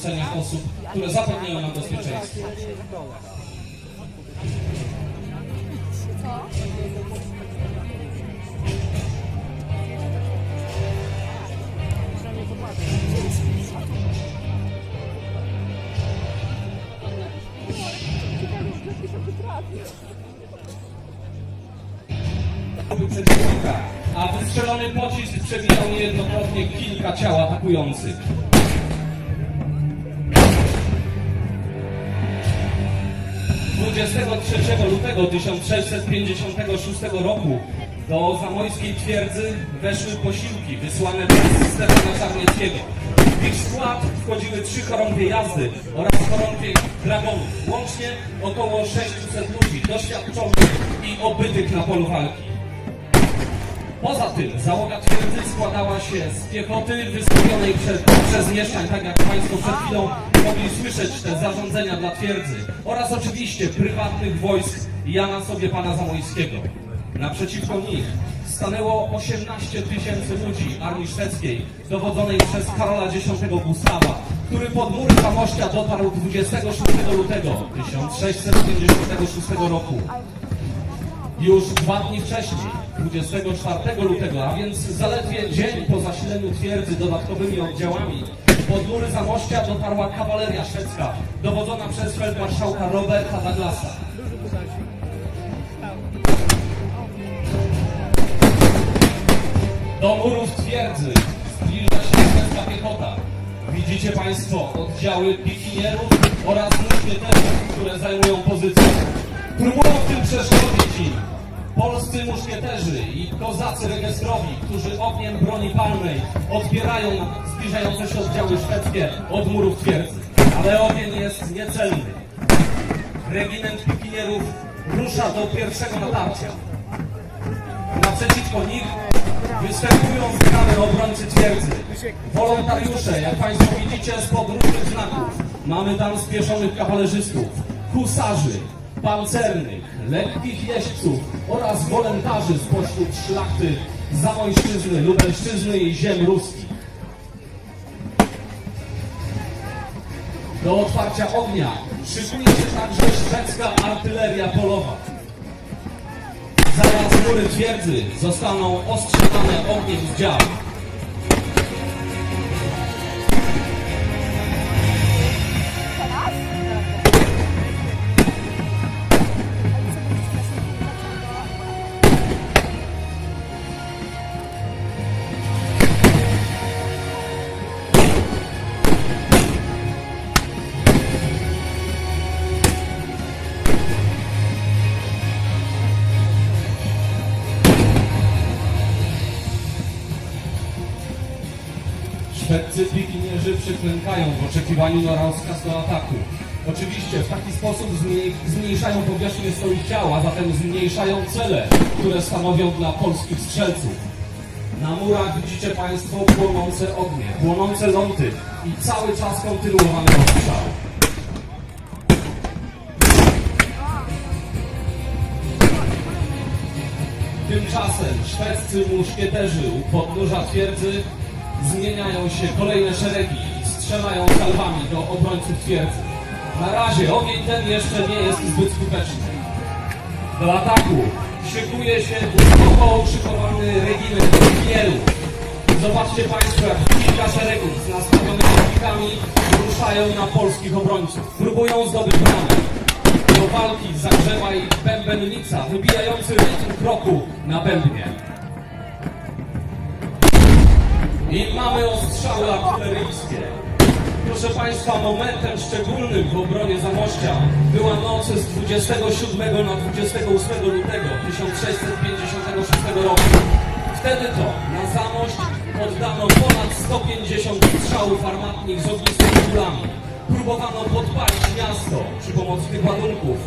polecenia osób, które zapewniają nam bezpieczeństwo. A wystrzelony pocisk przebijał niejednokrotnie kilka ciał atakujących. Dwudziestego 3 lutego 1656 roku do zamojskiej twierdzy weszły posiłki wysłane przez Stefana Czarnieckiego. W ich skład wchodziły trzy chorągwie jazdy oraz chorągwie dragonów. Łącznie około 600 ludzi doświadczonych i obytych na polu walki. Poza tym załoga twierdzy składała się z piechoty wystawionej przed, przez mieszkań, tak jak Państwo przed chwilą mogli słyszeć te zarządzenia dla twierdzy oraz oczywiście prywatnych wojsk Jana sobie pana Zamojskiego. Naprzeciwko nich stanęło 18 tysięcy ludzi armii szwedzkiej dowodzonej przez Karola X Gustawa, który pod mury Zamościa dotarł 26 lutego 1656 roku. Już dwa dni wcześniej, 24 lutego, a więc zaledwie dzień po zasileniu twierdzy dodatkowymi oddziałami, pod mury Zamościa dotarła kawaleria szwedzka, dowodzona przez feldmarszałka Roberta Douglasa. Do murów twierdzy zbliża się szwedzka piechota. Widzicie Państwo oddziały pikinierów oraz muszkieterów, które zajmują pozycję. Próbują w tym przeszkodzić im polscy muszkieterzy i kozacy rejestrowi, którzy ogniem broni palnej odbierają zbliżające się oddziały szwedzkie od murów twierdzy. Ale ogień jest niecelny. Regiment pikinierów rusza do pierwszego natarcia. Naprzeciwko nich występują zgrane obrońcy twierdzy. Wolontariusze, jak Państwo widzicie, spod różnych znaków. Mamy tam spieszonych kawalerzystów, husarzy, pancernych, lekkich jeźdźców oraz wolontarzy spośród szlachty Zamojszczyzny, Lubelszczyzny i ziem ruskich. Do otwarcia ognia szykuje się także szwedzka artyleria polowa. Zaraz mury twierdzy zostaną ostrzelane ogniem z dział. Oczekiwaniu na rozkaz do ataku. Oczywiście w taki sposób zmniej- zmniejszają powierzchnię swoich ciał, a zatem zmniejszają cele, które stanowią dla polskich strzelców. Na murach widzicie Państwo płonące ognie, płonące lądy i cały czas kontynuowany ostrzał. Tymczasem szwedzcy muszkieterzy u podnóża twierdzy zmieniają się kolejne szeregi strzelają salwami do obrońców twierdzy. Na razie ogień ten jeszcze nie jest zbyt skuteczny. Do ataku szykuje się głęboko okrzyżowany regiment pikinierów. Zobaczcie Państwo, jak kilka szeregów z nastawionymi pikami ruszają na polskich obrońców. Próbują zdobyć bramę. Do walki zagrzewa ich bębennica, wybijający rytm kroku na bębnie. I mamy ostrzały artyleryjskie. Proszę Państwa, momentem szczególnym w obronie Zamościa była noc z 27 na 28 lutego 1656 roku. Wtedy to na Zamość oddano ponad 150 strzałów armatnych z ognistymi kulami. Próbowano podpalić miasto przy pomocy tych ładunków.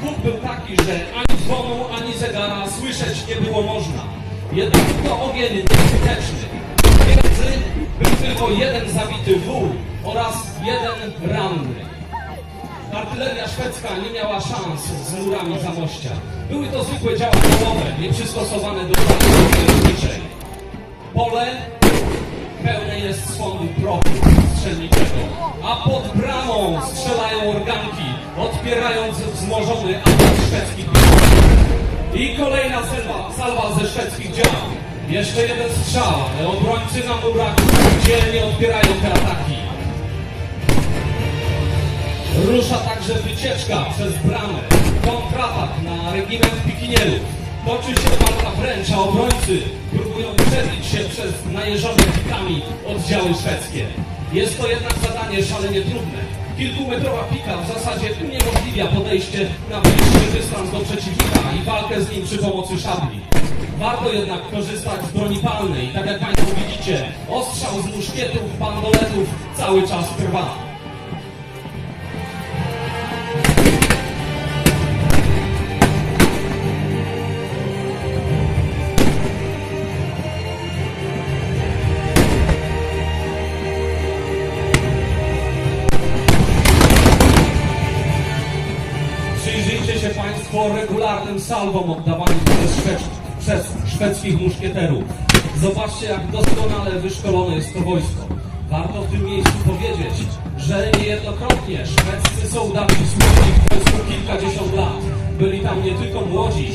Huk był taki, że ani dzwonu, ani zegara słyszeć nie było można. Jednak to ogień nieskuteczny. Między był tylko jeden zabity wół oraz jeden ranny. Artyleria szwedzka nie miała szans z murami zamościa. Były to zwykłe działa polowe, nieprzystosowane do lotniczej. Pole pełne jest sądu prochu strzelniczego, a pod bramą strzelają organki, odpierając wzmożony atak szwedzkich. I kolejna salwa, salwa ze szwedzkich dział. Jeszcze jeden strzał, ale obrońcy na murach dzielnie odpierają te ataki. Rusza także wycieczka przez bramę. Kontratak na regiment pikinierów. Toczy się walka wręcz, a obrońcy próbują przebić się przez najeżone pikami oddziały szwedzkie. Jest to jednak zadanie szalenie trudne. Kilkumetrowa pika w zasadzie uniemożliwia podejście na bliższy dystans do przeciwnika i walkę z nim przy pomocy szabli. Warto jednak korzystać z broni palnej. Tak jak Państwo widzicie, ostrzał z muszkietów, bandoletów cały czas trwa. Przyjrzyjcie się Państwo regularnym salwom oddawanym przez, szwed, przez szwedzkich muszkieterów. Zobaczcie, jak doskonale wyszkolone jest to wojsko. Warto w tym miejscu powiedzieć, że niejednokrotnie szwedzcy soldaci służyli w wojsku kilkadziesiąt lat. Byli tam nie tylko młodzi,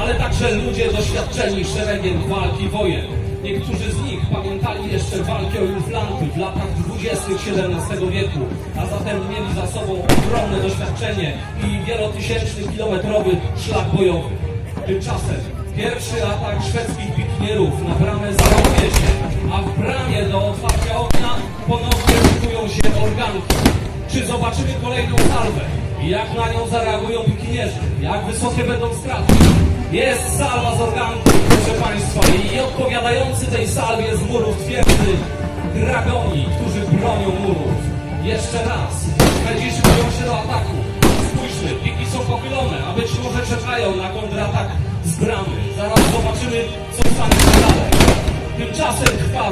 ale także ludzie doświadczeni szeregiem walki wojen. Niektórzy z nich pamiętali jeszcze walki o Inflanty w latach 20. XVII wieku, a zatem mieli za sobą ogromne doświadczenie i wielotysięczny kilometrowy szlak bojowy. Tymczasem pierwszy atak szwedzkich pikinierów na bramę załamuje się, a w bramie do otwarcia ognia ponownie szykują się organki. Czy zobaczymy kolejną salwę? Jak na nią zareagują pikinierzy? Jak wysokie będą straty? Jest salwa z organków, proszę Państwa, i odpowiadający tej salwie z murów twierdzy dragoni, którzy bronią murów. Jeszcze raz, Szwedzi szykują się do ataku.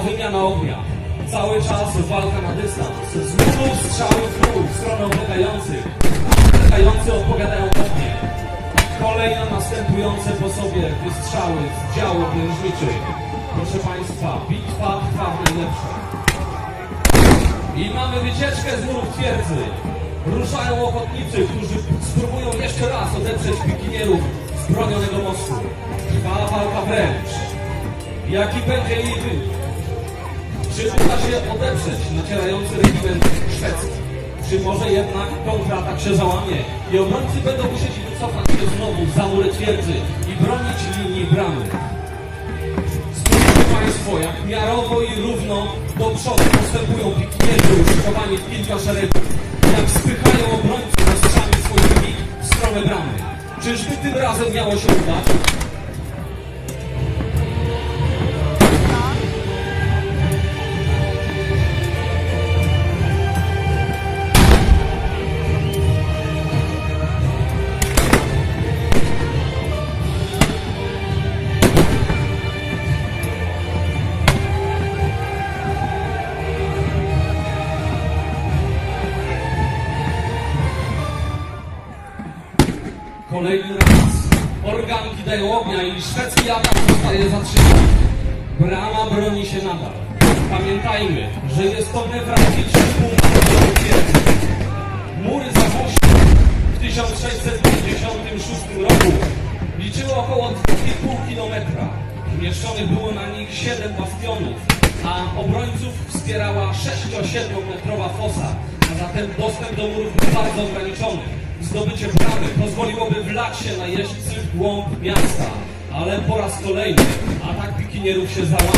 Wymiana ognia. Cały czas walka na dystans. Z murów strzały w dół w stronę oblegających. Oblegający odpowiadają ognie. Kolejno następujące po sobie wystrzały z działu obrężniczych. Proszę Państwa, bitwa trwa w najlepsze. I mamy wycieczkę z murów twierdzy. Ruszają ochotnicy, którzy spróbują jeszcze raz odeprzeć pikinierów z bronionego mostu. Trwa walka wręcz. Jaki będzie jej wynik? Czy uda się odeprzeć nacierający regiment szwedzki? Czy może jednak kontratak się załamie i obrońcy będą musieli wycofać się znowu za mury twierdzy i bronić linii bramy? Spójrzcie Państwo, jak miarowo i równo do przodu postępują pikinierzy uszykowani w kilka szeregów, jak spychają obrońców ostrzami swoimi w stronę bramy. Czyżby tym razem miało się udać? Dają ognia i szwedzki atak zostaje zatrzymany. Brama broni się nadal. Pamiętajmy, że jest to newralgiczny punkt. Mury Zamościa w 1656 roku liczyły około 2,5 kilometra. Umieszczonych było na nich 7 bastionów, a obrońców wspierała 6-7 metrowa fosa, a zatem dostęp do murów był bardzo ograniczony. Zdobycie bramy pozwoliłoby wlać się na jeźdźcy w głąb miasta, ale po raz kolejny atak pikinierów się załamał.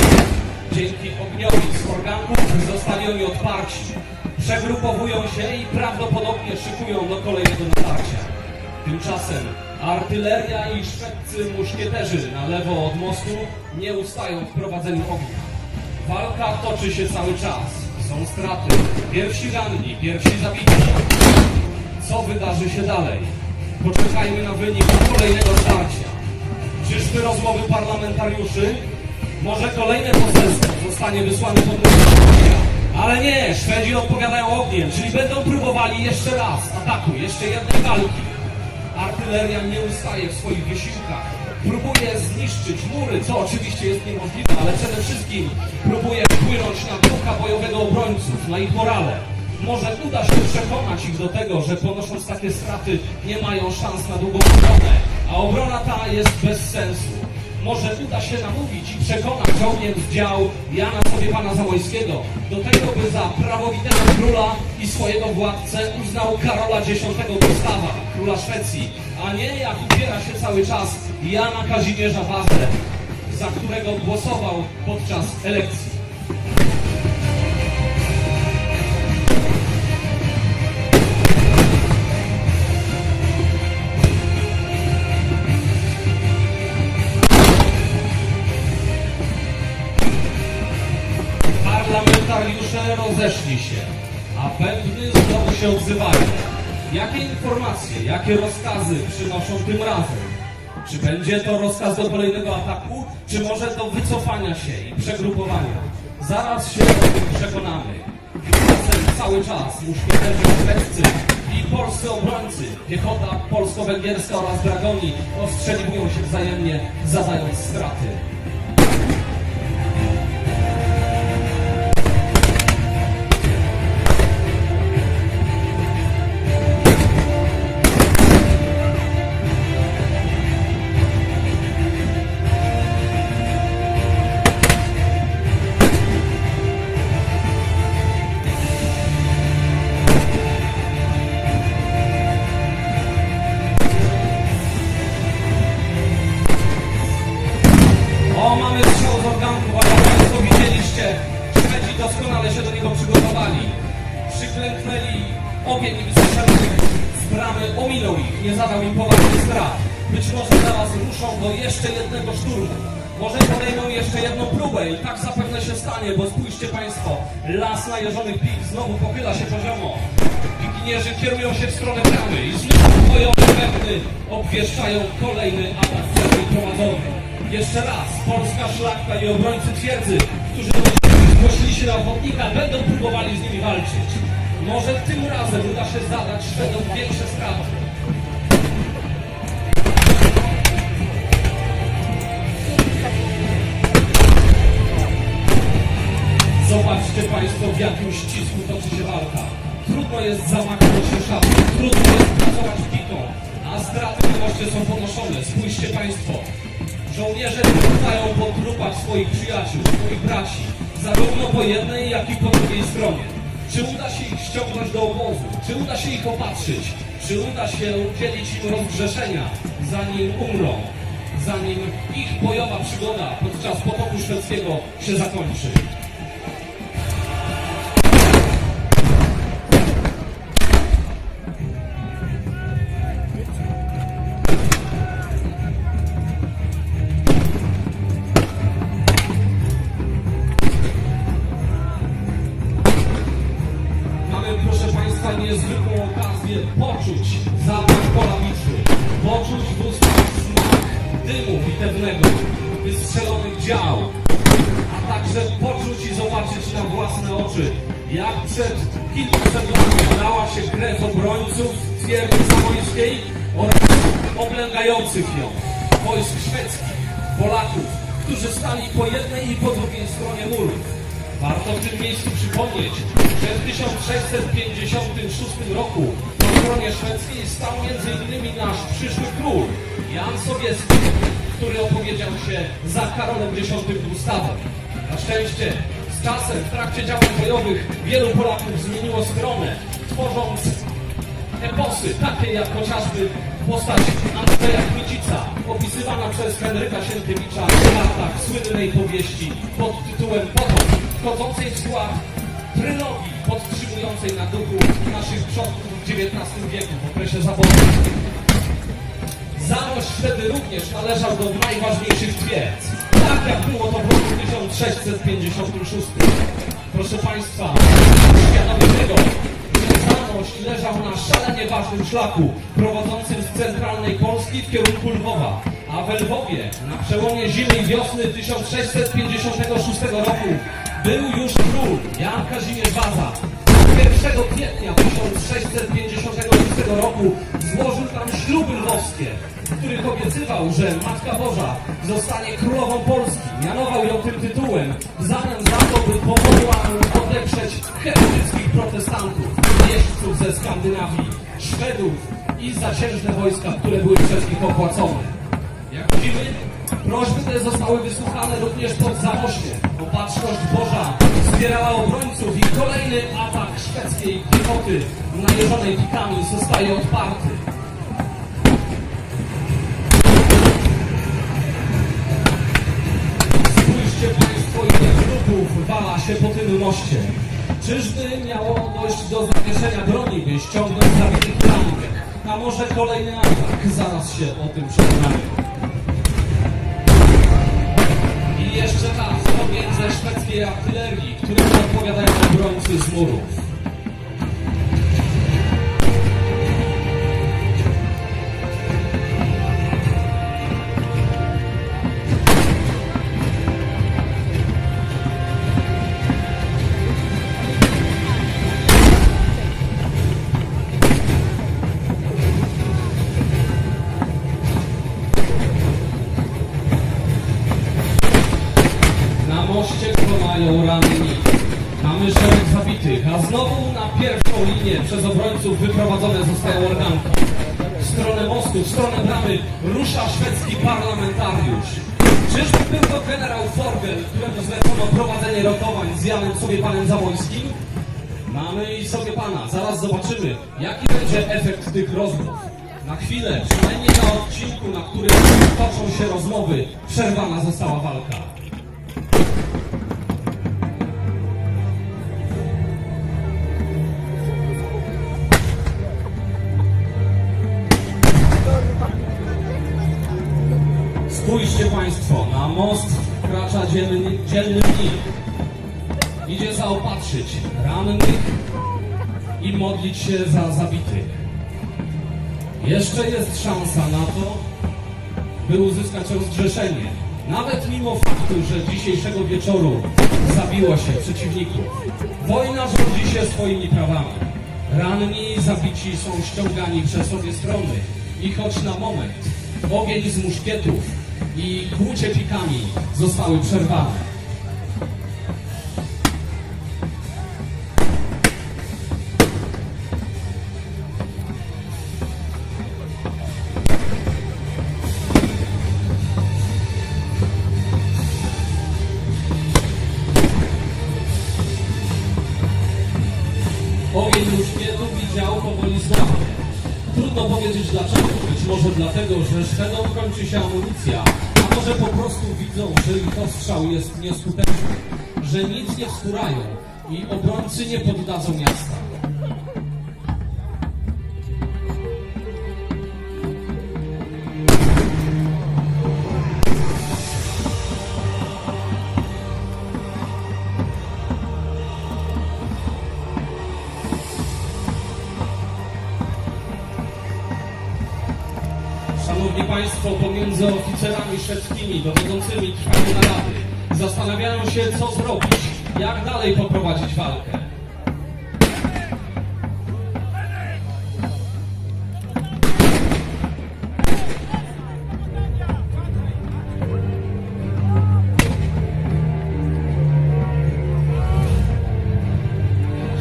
Dzięki ogniowi z organków zostali oni odparci. Przegrupowują się i prawdopodobnie szykują do kolejnego natarcia. Tymczasem artyleria i szwedcy muszkieterzy na lewo od mostu nie ustają w prowadzeniu ognia. Walka toczy się cały czas. są straty, pierwsi ranni, pierwsi zabici. Co wydarzy się dalej? Poczekajmy na wynik kolejnego starcia. Czyżby rozmowy parlamentariuszy? Może kolejne poselstwo zostanie wysłane pod? Ale nie, Szwedzi odpowiadają ogniem, czyli będą próbowali jeszcze raz ataku, jeszcze jednej walki. Artyleria nie ustaje w swoich wysiłkach. Próbuje zniszczyć mury, co oczywiście jest niemożliwe, ale przede wszystkim próbuje wpłynąć na ducha bojowego obrońców, na ich morale. Może uda się przekonać ich do tego, że ponosząc takie straty nie mają szans na długą obronę, a obrona ta jest bez sensu. Może uda się namówić i przekonać żołnierz z dział Jana sobie pana Zamojskiego do tego, by za prawowitego króla i swojego władcę uznał Karola X Gustawa, króla Szwecji, a nie jak upiera się cały czas Jana Kazimierza Wazę, za którego głosował podczas elekcji. Rozeszli się, a bębny znowu się odzywają. Jakie informacje, jakie rozkazy przynoszą tym razem? Czy będzie to rozkaz do kolejnego ataku, czy może do wycofania się i przegrupowania? Zaraz się o tym przekonamy. Tymczasem cały czas muszkieterzy szwedzcy i polscy obrońcy, piechota polsko-węgierska oraz dragoni ostrzeliwują się wzajemnie, zadając straty. Najeżonych pik znowu pochyla się poziomo. Wiginierzy kierują się w stronę bramy i znów bojowe bębny obwieszczają kolejny atak pierwszej prowadzonej. Jeszcze raz, polska szlachta i obrońcy twierdzy, którzy zgłosili się na ochotnika, będą próbowali z nimi walczyć. Może tym razem uda się zadać Szwedom większe straty. Zobaczcie Państwo, w jakim ścisku toczy się walka. Trudno jest zamachnąć się szafą, trudno jest pracować piką, a straty wreszcie są ponoszone. Spójrzcie Państwo, żołnierze wracają po trupach swoich przyjaciół, swoich braci, zarówno po jednej, jak i po drugiej stronie. Czy uda się ich ściągnąć do obozu? Czy uda się ich opatrzyć? Czy uda się udzielić im rozgrzeszenia, zanim umrą? Zanim ich bojowa przygoda podczas potopu szwedzkiego się zakończy? Okazję poczuć zapach pola bitwy, poczuć w ustach smak dymu bitewnego, wystrzelonych dział, a także poczuć i zobaczyć na własne oczy, jak przed kilkuset laty lała się krew obrońców twierdzy zamojskiej oraz oblęgających ją wojsk szwedzkich, Polaków, którzy stali po jednej i po drugiej stronie murów. Warto w tym miejscu przypomnieć, że w 1656 roku stronie szwedzkiej stał m.in. nasz przyszły król, Jan Sobieski, który opowiedział się za Karolem X Gustawem. Na szczęście z czasem w trakcie działań bojowych wielu Polaków zmieniło stronę, tworząc eposy, takie jak chociażby postać Andrzeja Kmicica, opisywana przez Henryka Sienkiewicza w latach słynnej powieści pod tytułem Potop, wchodzącej w skład trylogii podtrzymującej na duchu naszych przodków w XIX wieku w okresie zaborów. Zamość wtedy również należał do najważniejszych twierdz, tak jak było to w roku 1656. Proszę Państwa, świadomy tego, Zamość leżał na szalenie ważnym szlaku prowadzącym z centralnej Polski w kierunku Lwowa, a we Lwowie na przełomie zimy i wiosny 1656 roku był już król Jan Kazimierz Waza. 1 kwietnia 1656 roku złożył tam śluby lwowskie, w których obiecywał, że Matka Boża zostanie królową Polski. Mianował ją tym tytułem w zamian za to, by pomogła mu odeprzeć heretyckich protestantów, jeźdźców ze Skandynawii, Szwedów i zaciężne wojska, które były przez nich opłacone. Jak widzimy, prośby te zostały wysłuchane również pod Zamoście. Opatrzność Boża wspierała obrońców i kolejny atak szwedzkiej piechoty najeżonej pikami zostaje odparty. Spójrzcie Państwo, ile trupów wala się po tym moście. Czyżby miało dojść do zawieszenia broni, by ściągnąć zabitych klamkę? A może kolejny atak? Zaraz się o tym przekonamy. Jeszcze raz ogień ze szwedzkiej artylerii, którym odpowiadają obrońcy z murów. Odcinku, na którym toczą się rozmowy, przerwana została walka. Spójrzcie Państwo, na most wkracza dzielny, dzielny. Idzie zaopatrzyć rannych i modlić się za zabitych. Jeszcze jest szansa na to, by uzyskać rozgrzeszenie. Nawet mimo faktu, że dzisiejszego wieczoru zabiło się przeciwników. Wojna rządzi się swoimi prawami. Ranni i zabici są ściągani przez obie strony. I choć na moment ogień z muszkietów i kłucie pikami zostały przerwane. Jest nieskuteczny, że nic nie wskórają i obrońcy nie poddadzą miasta. Szanowni Państwo, pomiędzy oficerami szwedzkimi dowodzącymi trwają narady. Zastanawiają się, co zrobić, jak dalej poprowadzić walkę.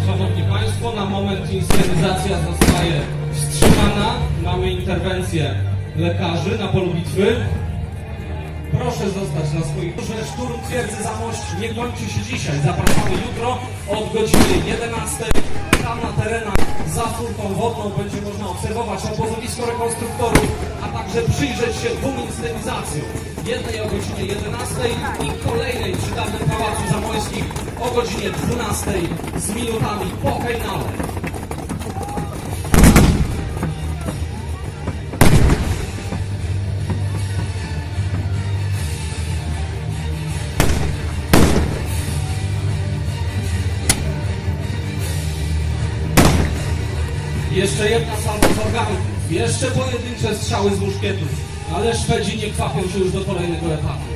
Szanowni Państwo, na moment inscenizacja zostaje wstrzymana. Mamy interwencję lekarzy na polu bitwy. Szturm twierdzy Zamość nie kończy się dzisiaj. Zapraszamy jutro od godziny 11. Tam na terenach za furtą wodną będzie można obserwować obozowisko rekonstruktorów, a także przyjrzeć się dwóm inscenizacjom. Jednej o godzinie 11 i kolejnej przy dawnym Pałacu Zamojskich o godzinie 12 z minutami po hejnale. Jeszcze jedna salwa z organów. Jeszcze pojedyncze strzały z muszkietów. Ale Szwedzi nie kwapią się już do kolejnego etapu.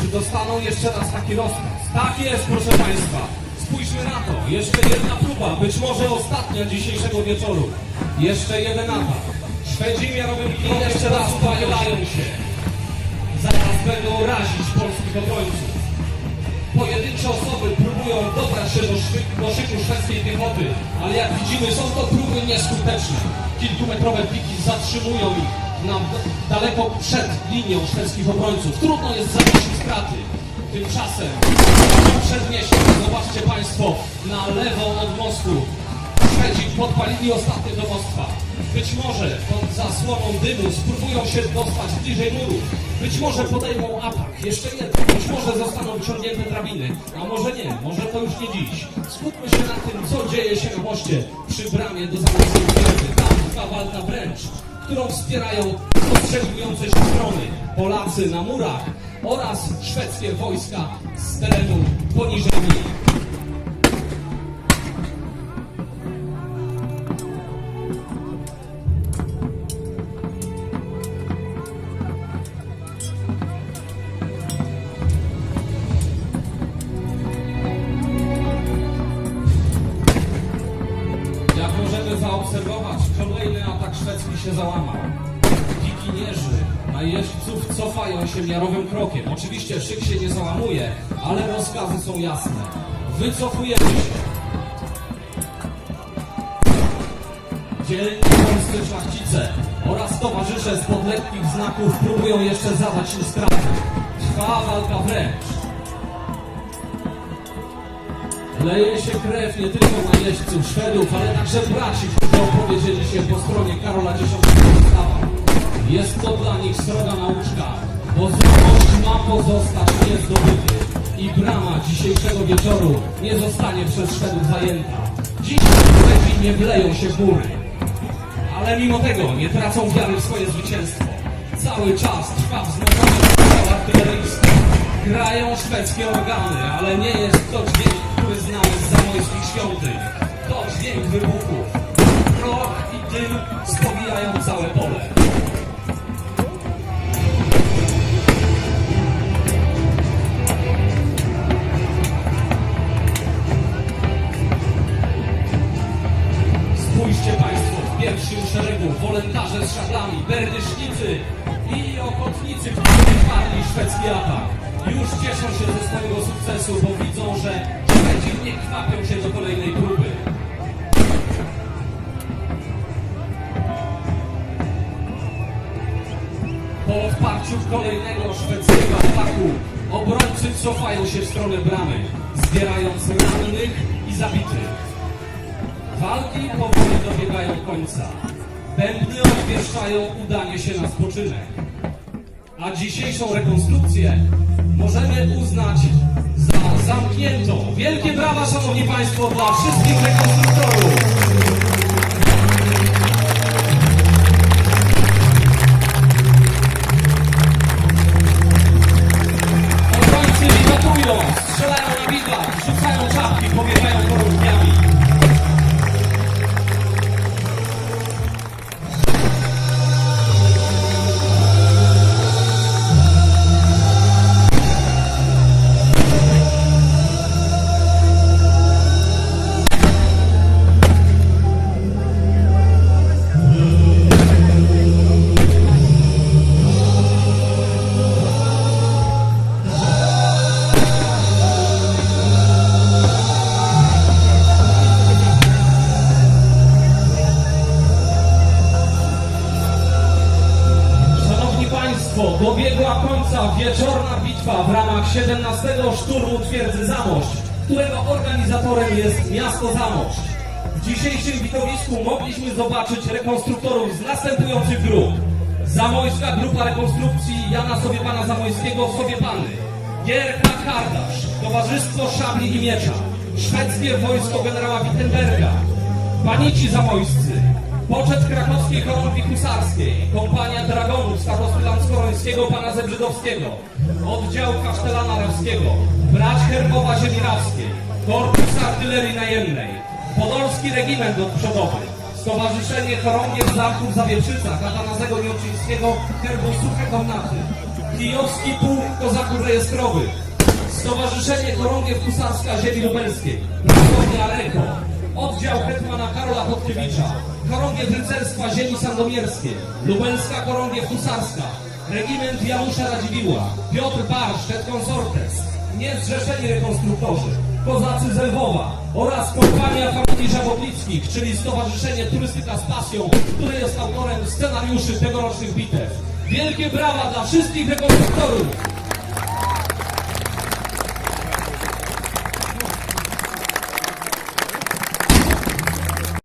Czy dostaną jeszcze raz taki rozkaz? Tak jest, proszę Państwa. Spójrzmy na to. Jeszcze jedna próba, być może ostatnia dzisiejszego wieczoru. Jeszcze jeden atak. Szwedzi miarowym kij jeszcze raz pochylają się. Zaraz będą razić polskich obrońców. Pojedyncze osoby próbują dobrać się do, szwy, do szyku szwedzkiej piechoty, ale jak widzimy są to próby nieskuteczne. Kilkumetrowe piki zatrzymują ich na, daleko przed linią szwedzkich obrońców. Trudno jest zanosić straty. Tymczasem przedmieście, zobaczcie Państwo, na lewo od mostu Szwedzi podpalili ostatnie domostwa. Być może pod zasłoną dymu spróbują się dostać bliżej murów. Być może podejmą atak. Jeszcze jeden. Być może zostaną wyciągnięte drabiny. A może nie. Może to już nie dziś. Skupmy się na tym, co dzieje się na moście przy bramie do zamojskiej twierdzy. Tam walka wręcz, którą wspierają ostrzeliwujące się strony. Polacy na murach oraz szwedzkie wojska z terenu poniżej nich. Się załamał. Wikinierzy na jeźdźców cofają się miarowym krokiem. Oczywiście szyk się nie załamuje, ale rozkazy są jasne. Wycofujemy się. Dzielni polscy szlachcice oraz towarzysze spod lekkich znaków próbują jeszcze zadać im straty. Trwa walka wręcz. Leje się krew nie tylko na jeźdźców Szwedów, ale także braci, którzy opowiedzieli się po stronie Karola X Gustawa. Jest to dla nich sroga nauczka, bo zamość ma pozostać niezdobyty i brama dzisiejszego wieczoru nie zostanie przez Szwedów zajęta. Dziś Szwedzi nie wleją się w góry, ale mimo tego nie tracą wiary w swoje zwycięstwo. Cały czas trwa wzmożony strzał artyleryjski. Grają szwedzkie organy, ale nie jest to dźwięk, który znamy z zamojskich świątyń. To dźwięk wybuchów. Proch i dym spowijają całe pole. Spójrzcie Państwo, w pierwszym szeregu wolontarze z szablami, berdysznicy i ochotnicy, którzy wyparli szwedzki atak. Już cieszą się ze swojego sukcesu, bo widzą, że nie kwapią się do kolejnej próby. Po odparciu kolejnego szwedzkiego ataku obrońcy cofają się w stronę bramy, zbierając rannych i zabitych. Walki powoli dobiegają końca. Bębny obwieszczają udanie się na spoczynek. A dzisiejszą rekonstrukcję możemy uznać za zamkniętą. Wielkie brawa, Szanowni Państwo, dla wszystkich rekonstruktorów. Twierdzy Zamość, którego organizatorem jest miasto Zamość. W dzisiejszym widowisku mogliśmy zobaczyć rekonstruktorów z następujących grup. Zamojska Grupa Rekonstrukcji Jana Sowiepana Zamojskiego Sowiepany, GRK Kardasz, Towarzystwo Szabli i Miecza, Szwedzkie Wojsko Generała Wittenberga, Panici Zamojscy, Poczet Krakowskiej Chorągwi Husarskiej, Kompania Dragonów Starosty Lanskorońskiego Pana Zebrzydowskiego, Oddział Kasztelana Rawskiego, Brać Herbowa Ziemi Rawskiej, Korpus Artylerii Najemnej, Podolski Regiment Odprzodowy, Stowarzyszenie Chorągiew Zamków Zawieprzycach Atanazego Nieoczyńskiego Herbu Suche Komnaty. Kijowski Pułk Kozaków Rejestrowych. Stowarzyszenie Chorągiew Husarska Ziemi Lubelskiej. Pracownia Reko. Oddział Hetmana Karola Podkiewicza. Chorągiew Rycerstwa Ziemi Sandomierskiej. Lubelska Chorągiew Husarska. Regiment Janusza Radziwiła. Piotr Barszcz et Consortes. Niezrzeszeni rekonstruktorzy. Kozacy z Lwowa oraz kompania familii Żabotlickich, czyli Stowarzyszenie Turystyka z Pasją, które jest autorem scenariuszy tegorocznych bitew. Wielkie brawa dla wszystkich rekonstruktorów!